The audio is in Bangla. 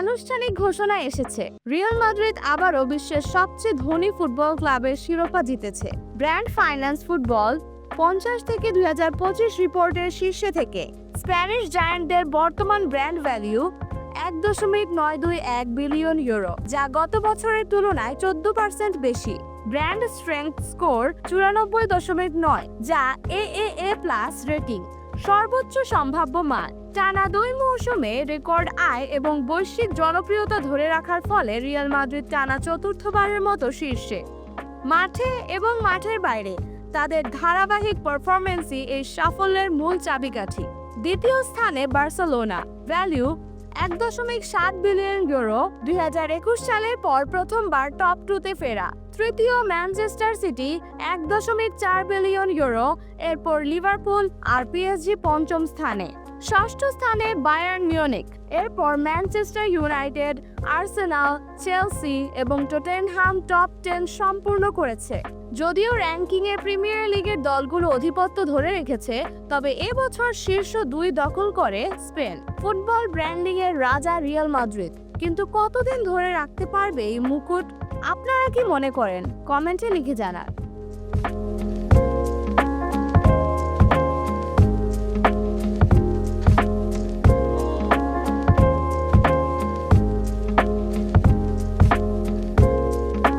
আনুষ্ঠানিক ঘোষণা এসেছে। রিয়াল মাদ্রিদ আবারও বিশ্বের সবচেয়ে ধনী ফুটবল ক্লাবের শিরোপা জিতেছে। ব্র্যান্ড ফাইন্যান্স ফুটবল পঞ্চাশ থেকে দুই হাজার পঁচিশ রিপোর্টের শীর্ষে থেকে। স্প্যানিশ জায়ান্টদের বর্তমান ব্র্যান্ড ভ্যালিউ এক দশমিক নয় দুই এক বিলিয়ন ইউরো, যা গত বছরের তুলনায় চোদ্দ পার্সেন্ট বেশি। ব্র্যান্ড স্ট্রেংথ স্কোর চুরানব্বই দশমিক নয়, যা এ এ এ প্লাস রেটিং সর্বোচ্চ সম্ভাব্য মান। টানা দুই মৌসুমে রেকর্ড আয় এবং বৈশ্বিক জনপ্রিয়তা ধরে রাখার ফলে রিয়াল মাদ্রিদ টানা চতুর্থবারের মতো শীর্ষে। মাঠে এবং মাঠের বাইরে তাদের ধারাবাহিক পারফরমেন্সই এই সাফল্যের মূল চাবিকাঠি। দ্বিতীয় স্থানে বার্সেলোনা, ভ্যালু এক দশমিক সাত বিলিয়ন ইউরো দুই হাজার একুশ সালের পর প্রথমবার টপ টুতে ফেরা। তৃতীয় ম্যানচেস্টার সিটি এক দশমিক চার বিলিয়ন ইউরো, এরপর লিভারপুল আর পিএসজি পঞ্চম স্থানে। ষষ্ঠ স্থানে বায়ার্ন মিউনিক এরপর ম্যানচেস্টার ইউনাইটেড, আর্সেনাল, চেলসি এবং টোটেনহাম টপ টেন সম্পূর্ণ করেছে। যদিও র্যাঙ্কিংয়ে প্রিমিয়ার লিগের দলগুলো অধিপত্য ধরে রেখেছে, তবে এবছর শীর্ষ দুই দখল করে স্পেন। ফুটবল ব্র্যান্ডিং এর রাজা রিয়াল মাদ্রিদ। কিন্তু কতদিন ধরে রাখতে পারবে এই মুকুট, আপনারা কি মনে করেন? কমেন্টে লিখে জানান।